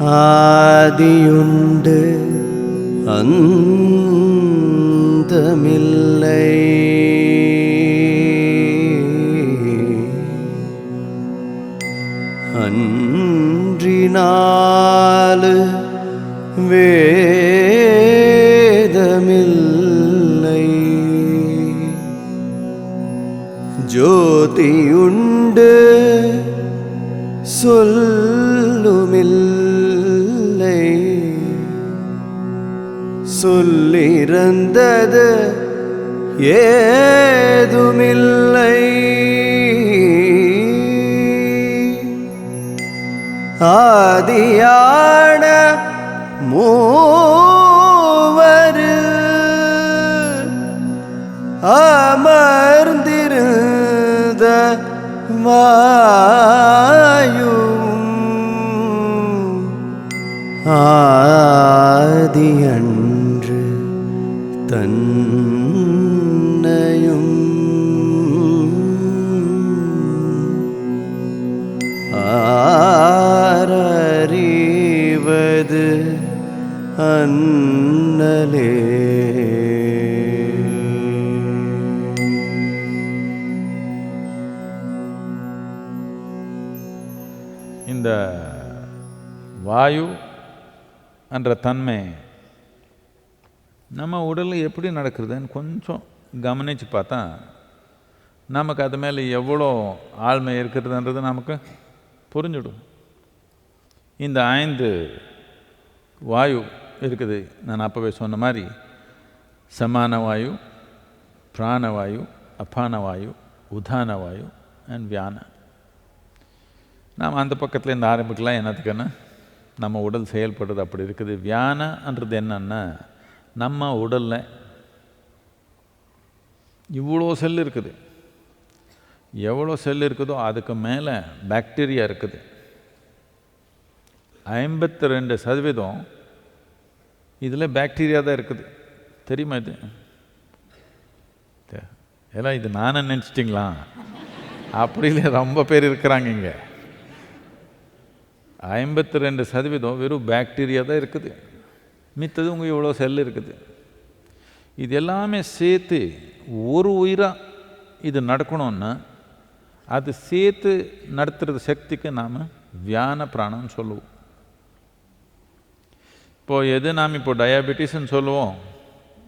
ஆதியுண்டு அந்தமில்லை. அன்றினாலு வேதமில்லை. ஜோதியுண்டு சொல்லுமில்லை சொல்லிருந்தது. ஏதுமில்லை. ஆதியான மூவரு அமர்ந்திருந்த வாயும் ஆதியன் தன்னையும் ஆரறிவது அன்னலே இந்த வாயு என்ற தன்மை நம்ம உடலில் எப்படி நடக்கிறதுன்னு கொஞ்சம் கவனித்து பார்த்தா நமக்கு அது மேலே எவ்வளோ ஆழ்மை இருக்கிறதுன்றது நமக்கு புரிஞ்சிடும். இந்த ஐந்து வாயு இருக்குது. நான் அப்போவே சொன்ன மாதிரி சமான வாயு பிராணவாயு அப்பான வாயு உதான வாயு அண்ட் வியான. நாம் அந்த பக்கத்துலேருந்து ஆரம்பிக்கலாம். என்னத்துக்குன்னு நம்ம உடல் செயல்படுறது அப்படி இருக்குது. வியானன்றது என்னன்னா நம்ம உடலில் இவ்வளோ செல் இருக்குது. எவ்வளோ செல் இருக்குதோ அதுக்கு மேலே பாக்டீரியா இருக்குது. ஐம்பத்தி ரெண்டு சதவீதம் இதில் பாக்டீரியா தான் இருக்குது. தெரியுமா இது? ஏன்னா எல்லாம் இது நானே நினச்சிட்டிங்களா? அப்படி இல்லை ரொம்ப பேர் இருக்கிறாங்க இங்கே. ஐம்பத்தி ரெண்டு சதவீதம் வெறும் பாக்டீரியா தான் இருக்குது. மித்தது உங்கள் இவ்வளோ செல் இருக்குது. இது எல்லாமே சேர்த்து ஒரு உயிராக இது நடக்கணும்னா அது சேர்த்து நடத்துறது சக்திக்கு நாம் வியான பிராணம்னு சொல்லுவோம். இப்போது எது நாம் இப்போ டயாபெட்டிஸ்ன்னு சொல்லுவோம்.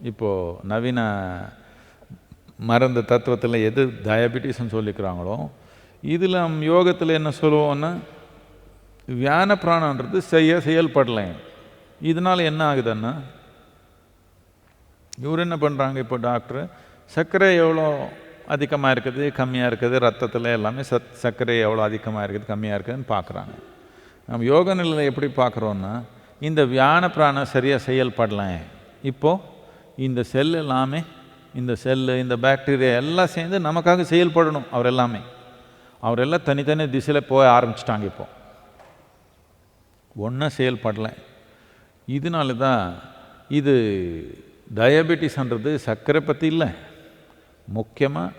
இப்போது நவீன மருந்து தத்துவத்தில் எது டயபெட்டிஸ்ன்னு சொல்லிக்கிறாங்களோ இதில் யோகத்தில் என்ன சொல்லுவோம்னா வியான பிராணன்றது செய்ய செயல்படலை இதனால் என்ன ஆகுதுன்னா இவர் என்ன பண்ணுறாங்க இப்போ டாக்டர் சர்க்கரை எவ்வளோ அதிகமாக இருக்குது கம்மியாக இருக்குது ரத்தத்தில் எல்லாமே சத் சர்க்கரை எவ்வளோ அதிகமாக இருக்குது கம்மியாக இருக்குதுன்னு பார்க்குறாங்க. நம்ம யோக நிலையில் எப்படி பார்க்குறோன்னா இந்த வியான பிராணம் சரியாக செயல்படலை. இப்போது இந்த செல் எல்லாமே இந்த செல்லு இந்த பாக்டீரியா எல்லாம் சேர்ந்து நமக்காக செயல்படணும் அவர் எல்லாமே. அவரெல்லாம் தனித்தனி திசையில் போக ஆரம்பிச்சிட்டாங்க இப்போது ஒன்றும் செயல்படலை. இதனால தான் இது டயபெட்டிஸ்ன்றது சர்க்கரை பற்றி இல்லை. முக்கியமாக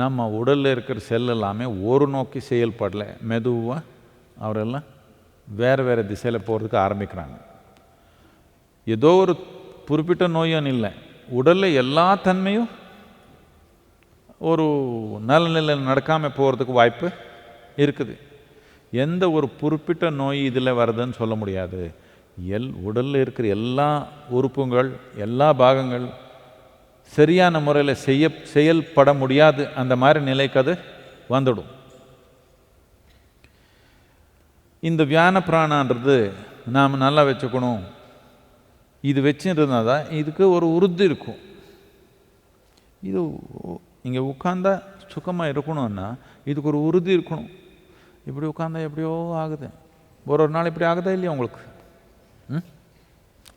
நம்ம உடலில் இருக்கிற செல் எல்லாமே ஒரு நோக்கி செயல்படலை. மெதுவாக அவரெல்லாம் வேறு வேறு திசையில் போகிறதுக்கு ஆரம்பிக்கிறாங்க. ஏதோ ஒரு குறிப்பிட்ட நோயும் இல்லை. உடலில் எல்லா தன்மையும் ஒரு நல்ல நிலையில் நடக்காமல் போகிறதுக்கு வாய்ப்பு இருக்குது. எந்த ஒரு குறிப்பிட்ட நோய் இதில் வருதுன்னு சொல்ல முடியாது. எல் உடலில் இருக்கிற எல்லா உறுப்புகள் எல்லா பாகங்கள் சரியான முறையில் செய்ய செயல்பட முடியாது. அந்த மாதிரி நிலைக்கு அது வந்துடும். இந்த வியான பிராணான்றது நாம் நல்லா வச்சுக்கணும். இது வச்சுருந்தா தான் இதுக்கு ஒரு உறுதி இருக்கும். இது இங்கே உட்காந்தா சுகமாக இருக்கணும்னா இதுக்கு ஒரு உறுதி இருக்கணும். இப்படி உட்காந்தா எப்படியோ ஆகுது. ஒரு ஒரு நாள் இப்படி ஆகுதா இல்லையா உங்களுக்கு?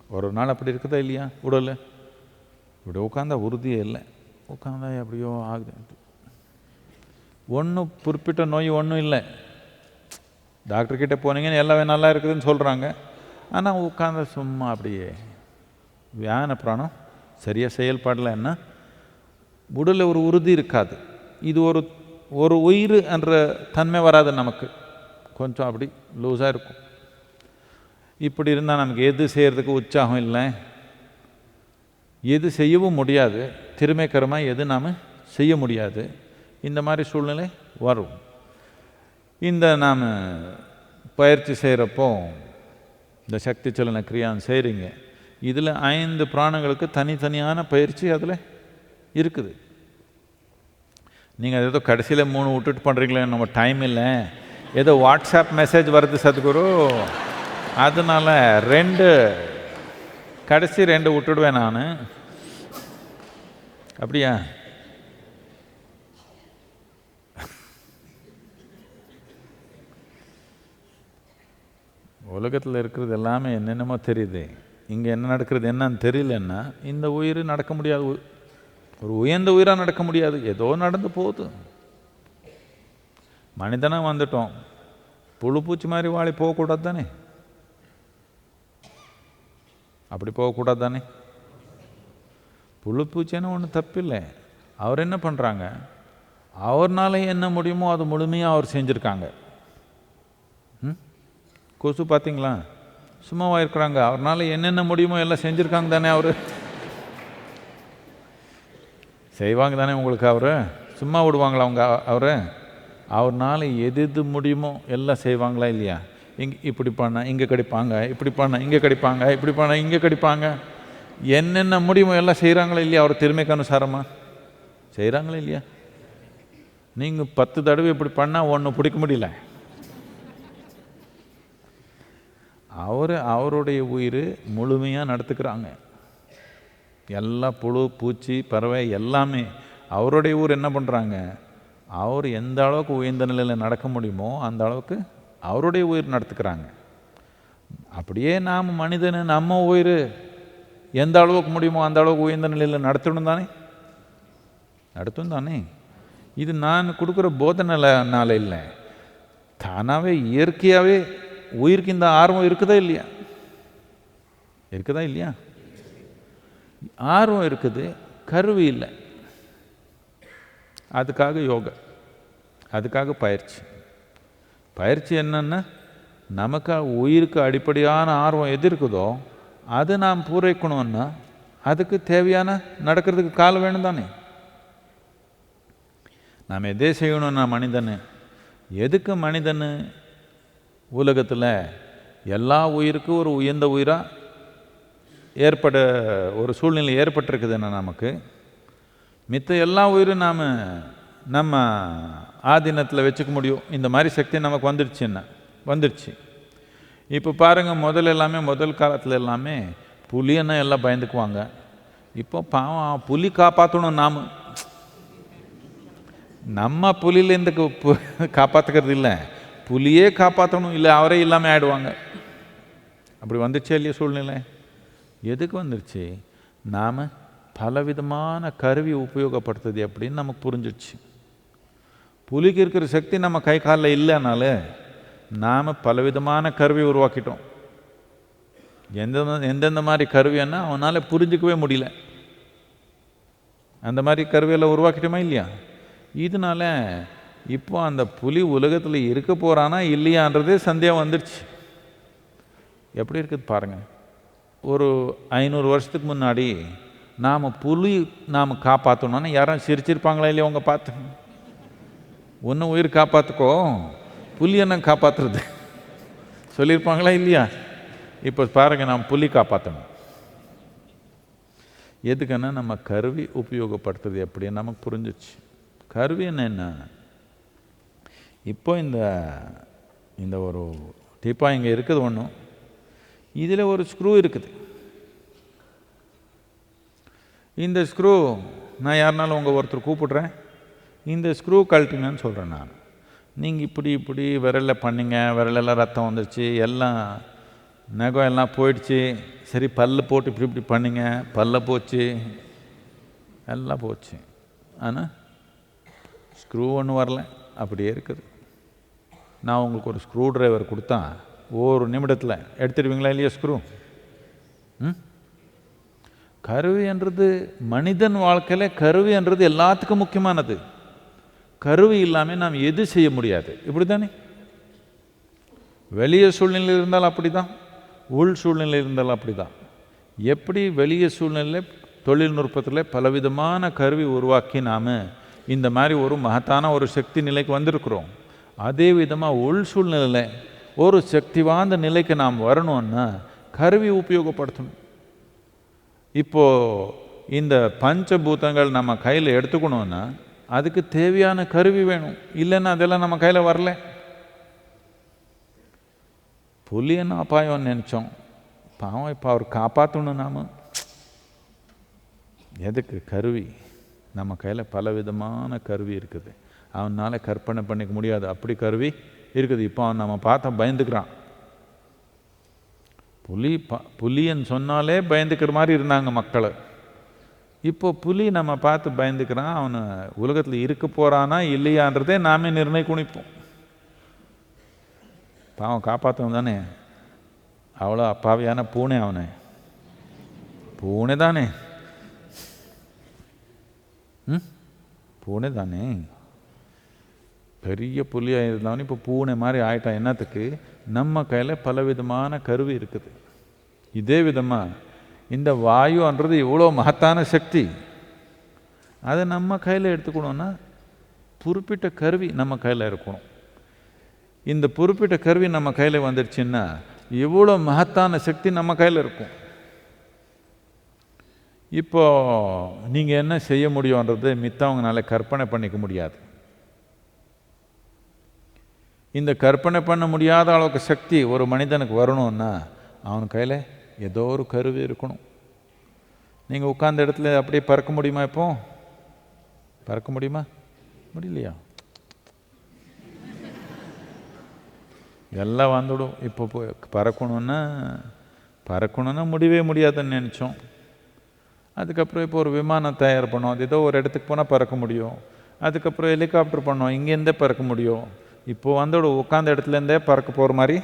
ஒரு நாள் அப்படி இருக்குதா இல்லையா? உடல். இப்படி உட்காந்தா உறுதியே இல்லை. உட்காந்தா எப்படியோ ஆகுது. ஒன்றும் குறிப்பிட்ட நோய் ஒன்றும் இல்லை. டாக்டர்கிட்ட போனீங்கன்னு எல்லாமே நல்லா இருக்குதுன்னு சொல்கிறாங்க ஆனால் உட்காந்த சும்மா அப்படியே. வியான பிராணம் சரியாக செயல்படலைன்னா உடலில் ஒரு உறுதி இருக்காது. இது ஒரு ஒரு உயிர் என்ற தன்மை வராது நமக்கு. கொஞ்சம் அப்படி லூஸாக இருக்கும். இப்படி இருந்தால் நமக்கு எது செய்கிறதுக்கு உற்சாகம் இல்லை? எது செய்யவும் முடியாது. திறமைக்கரமாக எது நாம் செய்ய முடியாது. இந்த மாதிரி சூழ்நிலை வரும். இந்த நாம் பயிற்சி செய்கிறப்போ இந்த சக்தி சலன கிரியான் செய்கிறீங்க இதில் ஐந்து பிராணங்களுக்கு தனித்தனியான பயிற்சி அதில் இருக்குது. நீங்கள் ஏதோ கடைசியில் மூணு விட்டுட்டு பண்ணுறீங்களே நம்ம டைம் இல்லை. ஏதோ வாட்ஸ்அப் மெசேஜ் வருது சத்குரு. அதனால ரெண்டு கடைசி ரெண்டு விட்டுடுவேன் நான். அப்படியா? உலகத்தில் இருக்கிறது எல்லாமே என்னென்னமோ தெரியுது. இங்கே என்ன நடக்கிறது என்னன்னு தெரியலன்னா இந்த உயிர் நடக்க முடியாது. ஒரு உயர்ந்த உயிராக நடக்க முடியாது. ஏதோ நடந்து போகுது. மனிதனாக வந்துட்டோம். புழு பூச்சி மாதிரி வாழி போகக்கூடாது தானே? அப்படி போகக்கூடாது தானே புழு பூச்சின்னு ஒன்றும் தப்பில்லை. அவர் என்ன பண்ணுறாங்க அவர்னால என்ன முடியுமோ அது முழுமையாக அவர் செஞ்சுருக்காங்க. ம்? கொசு பார்த்தீங்களா சும்மாவாக இருக்கிறாங்க. அவர்னால என்னென்ன முடியுமோ எல்லாம் செஞ்சுருக்காங்க தானே அவர். செய்வாங்க தானே உங்களுக்கு அவர்? சும்மா விடுவாங்களா அவங்க அவர்? அவர்னால எது எது முடியுமோ எல்லாம் செய்வாங்களா இல்லையா? இங்கே இப்படி பண்ண இங்கே கடிப்பாங்க இப்படி பண்ண இங்கே கடிப்பாங்க இப்படி பண்ண இங்கே கடிப்பாங்க. என்னென்ன முடியுமோ எல்லாம் செய்கிறாங்களா இல்லையா? அவர் திறமைக்கு அனுசாரமாக செய்கிறாங்களா இல்லையா? நீங்கள் பத்து தடவை இப்படி பண்ணால் ஒன்று பிடிக்க முடியல. அவர் அவருடைய உயிர் முழுமையாக நடத்துக்கிறாங்க. எல்லா புழு பூச்சி பறவை எல்லாமே. அவருடைய ஊர் என்ன பண்ணுறாங்க அவர் எந்த அளவுக்கு உயர்ந்த நிலையில் நடக்க முடியுமோ அந்த அளவுக்கு அவருடைய உயிர் நடத்துக்கிறாங்க. அப்படியே நாம் மனிதனு நம்ம உயிர் எந்த அளவுக்கு முடியுமோ அந்த அளவுக்கு உயர்ந்த நிலையில் நடத்தணும் தானே? நடத்தும் தானே? இது நான் கொடுக்குற போதனைனால இல்லை. தானாகவே இயற்கையாகவே உயிருக்கு இந்த ஆர்வம் இருக்குதா இல்லையா? இருக்குதா இல்லையா? ஆர்வம் இருக்குது கருவி இல்லை. அதுக்காக யோகா அதுக்காக பயிற்சி. பயிற்சி என்னென்னா? நமக்கு உயிருக்கு அடிப்படையான ஆர்வம் எது இருக்குதோ அதை நாம் பூரைக்கணும்னா அதுக்கு தேவையான நடக்கிறதுக்கு கால் வேணும் தானே நாம் எதே செய்யணும்னா மனிதன்? எதுக்கு மனிதன்? உலகத்தில் எல்லா உயிருக்கும் ஒரு உயர்ந்த உயிராக ஏற்பட ஒரு சூழ்நிலை ஏற்பட்டிருக்குதுன்னா நமக்கு. மித்த எல்லா உயிரும் நாம் நம்ம ஆதீனத்தில் வச்சுக்க முடியும். இந்த மாதிரி சக்தி நமக்கு வந்துடுச்சுன்னா வந்துடுச்சு இப்போ பாருங்கள் முதல்ல எல்லாமே முதல் காலத்தில் எல்லாமே புலியன்னா எல்லாம் பயந்துக்குவாங்க? இப்போ பாவம் புலி காப்பாற்றணும் நாம். நம்ம புலியிலேருந்து காப்பாற்றுக்கிறது இல்லை. புலியே காப்பாற்றணும் இல்லை அவரே இல்லாமல் ஆயிடுவாங்க. அப்படி வந்துருச்சே இல்லையா சூழ்நிலை? எதுக்கு வந்துருச்சு? நாம் பலவிதமான கருவி உபயோகப்படுத்துது அப்படின்னு நமக்கு புரிஞ்சிடுச்சு புலிக்கு இருக்கிற சக்தி நம்ம கை காலில் இல்லைனால நாம் பலவிதமான கருவி உருவாக்கிட்டோம். எந்தெந்த எந்தெந்த மாதிரி கருவின்னா அவனால் புரிஞ்சிக்கவே முடியல. அந்த மாதிரி கருவியெல்லாம் உருவாக்கிட்டோமா இல்லையா? இதனால இப்போ அந்த புலி உலகத்தில் இருக்க போகிறானா இல்லையான்றதே சந்தேகம் வந்துடுச்சு எப்படி இருக்குது பாருங்கள் ஒரு ஐநூறு வருஷத்துக்கு முன்னாடி நாம் புலி நாம் காப்பாற்றணும்னா யாரும் சிரிச்சிருப்பாங்களா இல்லையா உங்கள் பார்த்து? ஒன்று உயிர் காப்பாற்றுக்கோ புலி என்ன காப்பாற்றுறது சொல்லியிருப்பாங்களா இல்லையா? இப்போ பாருங்கள் நாம் புலி காப்பாற்றணும் எதுக்குன்னா நம்ம கருவி உபயோகப்படுத்துறது எப்படின்னு நமக்கு புரிஞ்சிச்சு. கருவி என்ன என்ன? இப்போ இந்த இந்த ஒரு டிப்பா இங்கே இருக்குது ஒன்றும் இதில் ஒரு ஸ்க்ரூ இருக்குது. இந்த ஸ்க்ரூ நான் யாருனாலும் உங்கள் ஒருத்தர் கூப்பிடுறேன். இந்த ஸ்க்ரூ கழட்டுங்கன்னு சொல்கிறேன் நான். நீங்கள் இப்படி இப்படி விரலில் பண்ணிங்க விரலெல்லாம் ரத்தம் வந்துருச்சு எல்லாம் நகம் எல்லாம் போயிடுச்சு. சரி பல்லு போட்டு இப்படி இப்படி பண்ணிங்க பல்ல போச்சு. எல்லாம் போச்சு. ஆனால் ஸ்க்ரூ ஒன்றும் வரல அப்படியே இருக்குது. நான் உங்களுக்கு ஒரு ஸ்க்ரூ ட்ரைவர் கொடுத்தா ஒரு நிமிடத்தில் எடுத்துடுவீங்களா இல்லையா ஸ்க்ரூ ம்? கருவின்றது மனிதன் வாழ்க்கையில் கருவின்றது எல்லாத்துக்கும் முக்கியமானது. கருவி இல்லாமல் நாம் எது செய்ய முடியாது. இப்படி தானே வெளியே சூழ்நிலை இருந்தாலும் அப்படி தான் உள் சூழ்நிலை இருந்தாலும் அப்படி தான் எப்படி வெளிய சூழ்நிலை தொழில்நுட்பத்தில் பலவிதமான கருவி உருவாக்கி நாம் இந்த மாதிரி ஒரு மகத்தான ஒரு சக்தி நிலைக்கு வந்திருக்கிறோம். அதே விதமாக உள் சூழ்நிலையில் ஒரு சக்தி வாய்ந்த நிலைக்கு நாம் வரணும்னா கருவி உபயோகப்படுத்தணும். இப்போ இந்த பஞ்சபூதங்கள் நம்ம கையில் எடுத்துக்கணுன்னா அதுக்கு தேவையான கருவி வேணும். இல்லைன்னா அதெல்லாம் நம்ம கையில் வரல. புலியன்னு அபாயம்னு நினச்சோம். பாவம் இப்போ அவர் காப்பாற்றணும் நாம். எதுக்கு? கருவி. நம்ம கையில் பல விதமான கருவி இருக்குது. அவனால் கற்பனை பண்ணிக்க முடியாது. அப்படி கருவி இருக்குது. இப்போ அவன் நம்ம பார்த்தா பயந்துக்கிறான். புலி ப புலின்னு சொன்னாலே பயந்துக்கிற மாதிரி இருந்தாங்க மக்களை. இப்போ புலி நம்ம பார்த்து பயந்துக்கிறான் அவனை உலகத்தில் இருக்க போகிறானா இல்லையான்றதே நாமே நிர்ணயிக்க நிற்போம் பாவம் காப்பாற்றவன் தானே. அவ்வளோ அப்பாவியான பூனை அவனை. பூனை தானே. ம்? பூனை தானே. பெரிய புலியாக இருந்தவன் இப்போ பூனை மாதிரி ஆயிட்டான். என்னத்துக்கு? நம்ம கையில் பலவிதமான கருவி இருக்குது. இதே விதமாக இந்த வாயுன்றது இவ்வளோ மகத்தான சக்தி. அதை நம்ம கையில் எடுத்துக்கணும்னா குறிப்பிட்ட கருவி நம்ம கையில் இருக்கணும். இந்த குறிப்பிட்ட கருவி நம்ம கையில் வந்துடுச்சுன்னா இவ்வளோ மகத்தான சக்தி நம்ம கையில் இருக்கும். இப்போ நீங்கள் என்ன செய்ய முடியுன்றது மித்தவங்கனால கற்பனை பண்ணிக்க முடியாது. இந்த கற்பனை பண்ண முடியாத அளவுக்கு சக்தி ஒரு மனிதனுக்கு வரணும்னா அவன் கையில் ஏதோ ஒரு கருவி இருக்கணும். நீங்கள் உட்கார்ந்த இடத்துல அப்படியே பறக்க முடியுமா இப்போ? பறக்க முடியுமா? முடியலையா? எல்லாம் வந்துடும். இப்போ பறக்கணுன்னா பறக்கணுன்னா முடியவே முடியாதுன்னு நினச்சோம். அதுக்கப்புறம் இப்போ ஒரு விமானம் தயார் பண்ணோம். அது ஏதோ ஒரு இடத்துக்கு போனால் பறக்க முடியும். அதுக்கப்புறம் ஹெலிகாப்டர் பண்ணோம். இங்கேருந்தே பறக்க முடியும். இப்போ வந்துடும். உட்காந்த இடத்துலேருந்தே பறக்க போகிற மாதிரி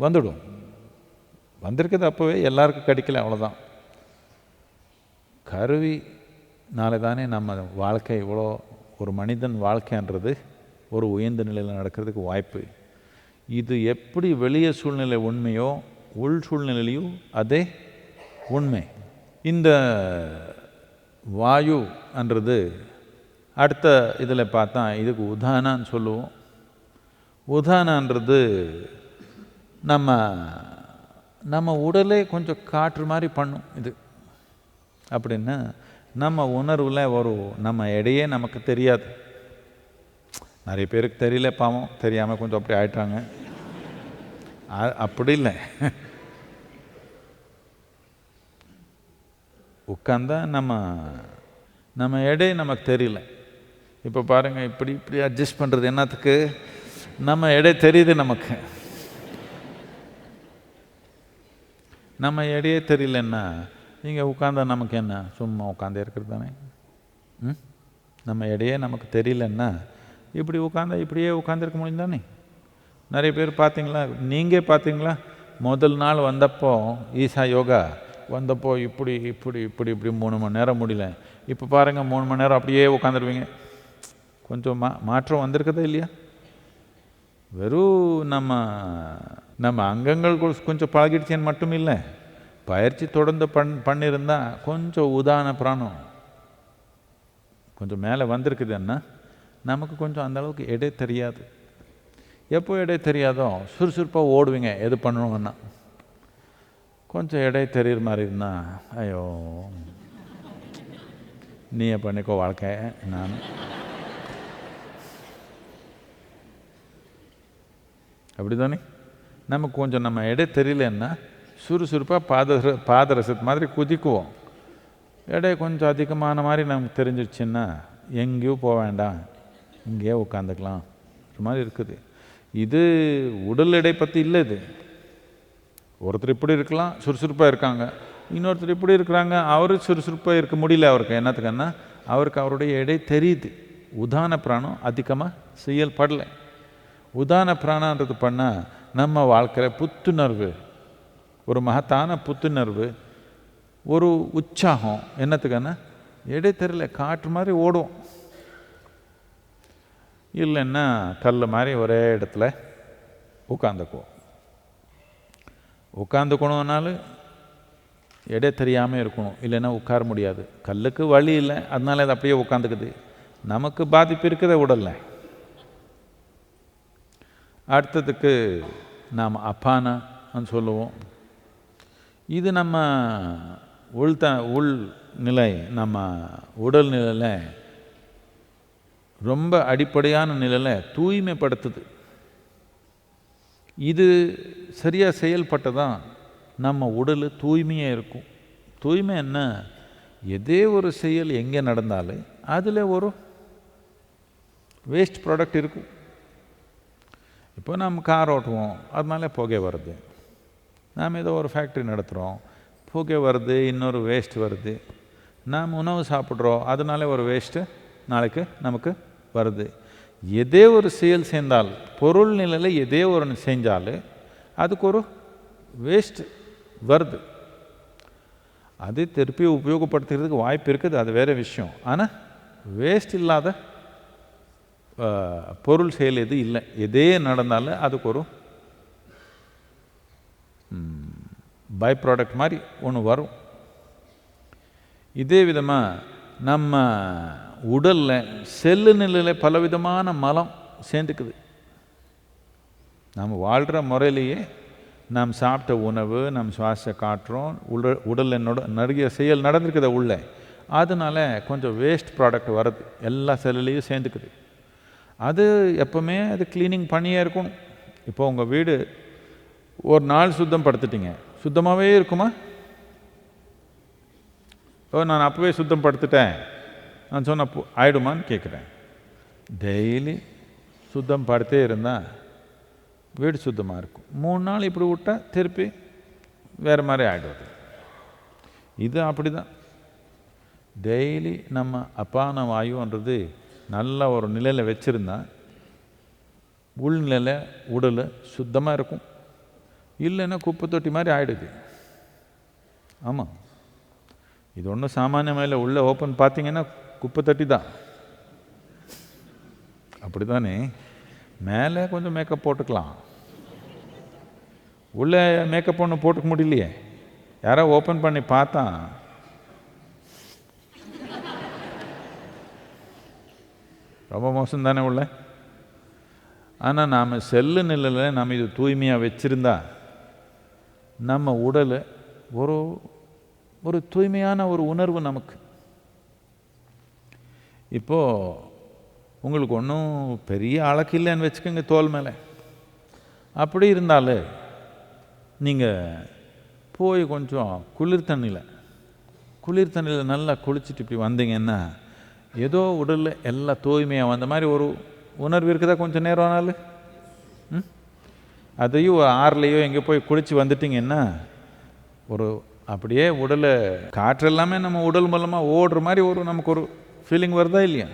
வந்துடும். வந்திருக்கிறது அப்போவே எல்லாருக்கும் கிடைக்கல அவ்வளோதான் கருவி நாளை தானே நம்ம வாழ்க்கை இவ்வளோ ஒரு மனிதன் வாழ்க்கைன்றது ஒரு உயர்ந்த நிலையில் நடக்கிறதுக்கு வாய்ப்பு. இது எப்படி வெளியே சூழ்நிலை உண்மையோ உள் சூழ்நிலையிலையும் அதே உண்மை. இந்த வாயுன்றது அடுத்த இதில் பார்த்தா இதுக்கு உதானான்னு சொல்லுவோம். உதானன்றது நம்ம நம்ம உடலே கொஞ்சம் காற்று மாதிரி பண்ணும் இது. அப்படின்னா நம்ம உணர்வில் வரும் நம்ம எடையே நமக்கு தெரியாது. நிறைய பேருக்கு தெரியல பாவம் தெரியாமல் கொஞ்சம் அப்படி ஆயிட்டாங்க. அ- அப்படி இல்லை. உட்காந்தா நம்ம நம்ம எடை நமக்கு தெரியல. இப்போ பாருங்கள் இப்படி இப்படி அட்ஜஸ்ட் பண்ணுறது என்னத்துக்கு? நம்ம எடை தெரியுது நமக்கு. நம்ம எடையே தெரியலன்னா நீங்கள் உட்காந்தா நமக்கு என்ன? சும்மா உட்காந்தே இருக்கிறது தானே ம்? நம்ம இடையே நமக்கு தெரியலன்னா இப்படி உட்காந்தா இப்படியே உட்காந்துருக்க முடியும் தானே நிறைய பேர் பார்த்தீங்களா? நீங்கள் பார்த்தீங்களா? முதல் நாள் வந்தப்போ ஈசா யோகா வந்தப்போ இப்படி இப்படி இப்படி இப்படி மூணு மணி நேரம் முடியல. இப்போ பாருங்கள் மூணு மணி நேரம் அப்படியே உட்காந்துருவீங்க கொஞ்சம் மா மாற்றம் வந்திருக்குதா இல்லையா? வெறும் நம்ம நம்ம அங்கங்கள் கொஞ்சம் பழகிடுச்சேன்னு மட்டும் இல்லை பயிற்சி தொடர்ந்து பண் பண்ணியிருந்தால் கொஞ்சம் உதான பிராணம் கொஞ்சம் மேலே வந்திருக்குதுன்னா நமக்கு கொஞ்சம் அந்த அளவுக்கு எடை தெரியாது. எப்போ எடை தெரியாதோ சுறுசுறுப்பாக ஓடுவீங்க. எது பண்ணணும்னா கொஞ்சம் எடை தெரியுற மாதிரி இருந்தா ஐயோ நீயே பண்ணிக்கோ வாழ்க்கை நான். அப்படிதானே? நமக்கு கொஞ்சம் நம்ம எடை தெரியலன்னா சுறுசுறுப்பாக பாத பாதரசத்து மாதிரி குதிக்குவோம். எடை கொஞ்சம் அதிகமான மாதிரி நமக்கு தெரிஞ்சிடுச்சுன்னா எங்கேயோ போக வேண்டாம். இங்கேயே உட்காந்துக்கலாம். ஒரு மாதிரி இருக்குது. இது உடல் எடை பற்றி இல்லை இது. ஒருத்தர் இப்படி இருக்கலாம் சுறுசுறுப்பாக இருக்காங்க. இன்னொருத்தர் இப்படி இருக்கிறாங்க அவரு சுறுசுறுப்பாக இருக்க முடியல அவருக்கு. என்னத்துக்குன்னா அவருக்கு அவருடைய எடை தெரியுது. உதான பிராணம் அதிகமாக செயல்படலை. உதான பிராணன்றது பண்ணால் நம்ம வாழ்க்கையில் புத்துணர்வு ஒரு மகத்தான புத்துணர்வு ஒரு உற்சாகம் என்னத்துக்குன்னா எடை தெரியல காற்று மாதிரி ஓடும். இல்லைன்னா கல் மாதிரி ஒரே இடத்துல உட்காந்துக்குவோம். உட்காந்துக்கணும்னாலும் இடை தெரியாமல் இருக்கணும். இல்லைன்னா உட்கார முடியாது. கல்லுக்கு வழி இல்லை. அதனால அது அப்படியே உட்காந்துக்குது. நமக்கு பாதிப்பு இருக்குது உடல்ல. அடுத்ததுக்கு நாம் அப்பானான்னு சொல்லுவோம். இது நம்ம உள்த உள் நிலை நம்ம உடல் நிலையில் ரொம்ப அடிப்படையான நிலையில் தூய்மைப்படுத்துது. இது சரியாக செயல்பட்டதான் நம்ம உடல் தூய்மையாக இருக்கும். தூய்மை என்ன? எதே ஒரு செயல் எங்கே நடந்தாலும் அதில் ஒரு வேஸ்ட் ப்ராடக்ட் இருக்கும். இப்போ நம்ம கார் ஓட்டுவோம். அதனால புகை வருது. நாம் ஏதோ ஒரு ஃபேக்ட்ரி நடத்துகிறோம் புகை வருது இன்னொரு வேஸ்ட் வருது. நாம் உணவு சாப்பிட்றோம். அதனால ஒரு வேஸ்ட்டு நாளைக்கு நமக்கு வருது. எதே ஒரு செயல் சேர்ந்தால் பொருள் நிலையில் எதே ஒரு செஞ்சால் அதுக்கு ஒரு வேஸ்ட் வருது. அது திருப்பி உபயோகப்படுத்துகிறதுக்கு வாய்ப்பு இருக்குது. அது வேறு விஷயம். ஆனால் வேஸ்ட் இல்லாத பொருள் செயல் எது இல்லை எதே நடந்தாலும் அதுக்கு ஒரு பை ப்ராடக்ட் மாதிரி ஒன்று வரும். இதே விதமாக நம்ம உடலில் செல்லு நிலையில் பலவிதமான மலம் சேர்ந்துக்குது. நம்ம வாழ்கிற முறையிலேயே நாம் சாப்பிட்ட உணவு நம் சுவாச காட்டுறோம் உடல் உடலில் நட நிறைய செயல் நடந்திருக்குது உள்ளே அதனால கொஞ்சம் வேஸ்ட் ப்ராடக்ட் வருது. எல்லா செல்லுலேயும் சேர்ந்துக்குது. அது எப்போவுமே அது க்ளீனிங் பண்ணியே இருக்கணும் இப்போ உங்கள் வீடு ஒரு நாள் சுத்தம் படுத்துட்டீங்க. சுத்தமாகவே இருக்குமா? ஓ நான் அப்போவே சுத்தம் படுத்துட்டேன். நான் சொன்ன ஆயிடுமான்னு கேட்குறேன் டெய்லி சுத்தம் படுத்தே இருந்தால் வீடு சுத்தமாக இருக்கும். மூணு நாள் இப்படி விட்டால் திருப்பி வேறு மாதிரி ஆகிடுவது இது அப்படி தான் டெய்லி நம்ம அப்பான வாயுன்றது நல்ல ஒரு நிலையில் வச்சுருந்தா உள்நிலையில் உடல் சுத்தமாக இருக்கும். இல்லைன்னா குப்பை தொட்டி மாதிரி ஆகிடுது ஆமாம் இது ஒன்றும் சாமானியமாக இல்லை உள்ளே ஓப்பன் பார்த்தீங்கன்னா குப்பை தட்டி தான். அப்படி தானே மேலே கொஞ்சம் மேக்கப் போட்டுக்கலாம். உள்ளே மேக்கப் ஒன்று போட்டுக்க முடியலையே. யாரோ ஓப்பன் பண்ணி பார்த்தா ரொம்ப மோசம் தானே உள்ள? ஆனால் நாம் செல்லு நிலையில் நம்ம இது தூய்மையாக வச்சுருந்தா நம்ம உடல் ஒரு ஒரு தூய்மையான ஒரு உணர்வு நமக்கு. இப்போது உங்களுக்கு ஒன்றும் பெரிய அழக்கு இல்லைன்னு வச்சுக்கோங்க தோல் மேலே. அப்படி இருந்தாலும் நீங்கள் போய் கொஞ்சம் குளிர் தண்ணியில் குளிர் தண்ணியில் நல்லா குளிச்சுட்டு இப்படி வந்தீங்கன்னா ஏதோ உடலில் எல்லாம் தூய்மையாக வந்த மாதிரி ஒரு உணர்வு இருக்குதா கொஞ்சம் நேரம் ஆனாலும்? ம்? அதையும் ஒரு ஆறுலையோ எங்கே போய் குளித்து வந்துட்டிங்கன்னா ஒரு அப்படியே உடலை காற்று எல்லாமே நம்ம உடல் மூலமாக ஓடுற மாதிரி ஒரு நமக்கு ஒரு ஃபீலிங் வருதா இல்லையா?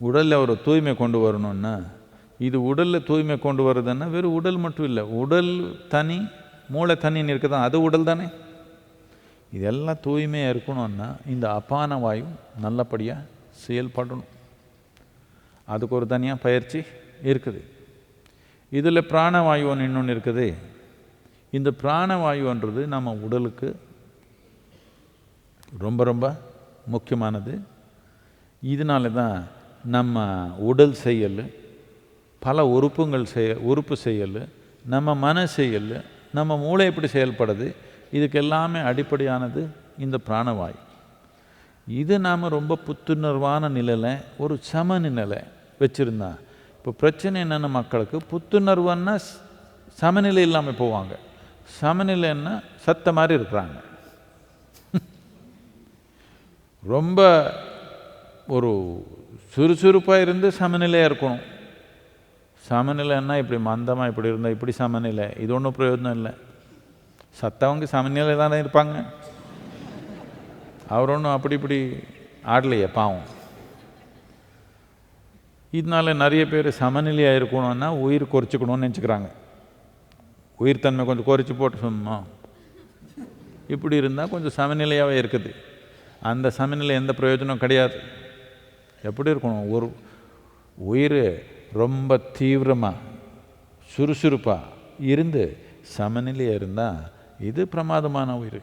உடலில் ஒரு தூய்மை கொண்டு வரணும்னா இது உடலில் தூய்மை கொண்டு வருதுன்னா வெறும் உடல் மட்டும் இல்லை உடல் தனி மூளை தனின்னு இருக்குதான் அது உடல் தானே. இதெல்லாம் தூய்மையாக இருக்கணும்னா இந்த அப்பான வாயு நல்லபடியாக செயல்படணும். அதுக்கு ஒரு தனியாக பயிற்சி இருக்குது. இதில் பிராணவாயுவன் இன்னொன்று இருக்குது. இந்த பிராணவாயுன்றது நம்ம உடலுக்கு ரொம்ப ரொம்ப முக்கியமானது. இதனால தான் நம்ம உடல் செயல் பல உறுப்புங்கள் செய உறுப்பு செயல் நம்ம மன செயல் நம்ம மூளை எப்படி செயல்படுது இதுக்கு எல்லாமே அடிப்படையானது இந்த பிராணவாயு. இது நாம் ரொம்ப புத்துணர்வான நிலையில் ஒரு சமநிலை வச்சுருந்தா. இப்போ பிரச்சனை என்னென்ன மக்களுக்கு புத்துணர்வுன்னா சமநிலை இல்லாமல் போவாங்க. சமநிலைன்னா சத்த மாதிரி இருக்கிறாங்க. ரொம்ப ஒரு சுறுசுறுப்பாக இருந்து சமநிலையாக இருக்கணும். சமநிலைன்னா இப்படி மந்தமாக இப்படி இருந்தால் இப்படி சமநிலை. இது ஒன்றும் பிரயோஜனம் இல்லை. சத்தவங்க சமநிலை தானே இருப்பாங்க. அவர் ஒன்றும் அப்படி இப்படி ஆடலையே பாவம். இதனால நிறைய பேர் சமநிலையாக இருக்கணும்னா உயிர் குறைச்சிக்கணும்னு நினச்சிக்கிறாங்க. உயிர் தன்மை கொஞ்சம் குறைச்சி போட்டு சும்மா. இப்படி இருந்தால் கொஞ்சம் சமநிலையாகவே இருக்குது. அந்த சமநிலை எந்த பிரயோஜனம் கிடையாது. எப்படி இருக்கணும்? ஒரு உயிர் ரொம்ப தீவிரமாக சுறுசுறுப்பாக இருந்து சமநிலையாக இருந்தால் இது பிரமாதமான உயிர்.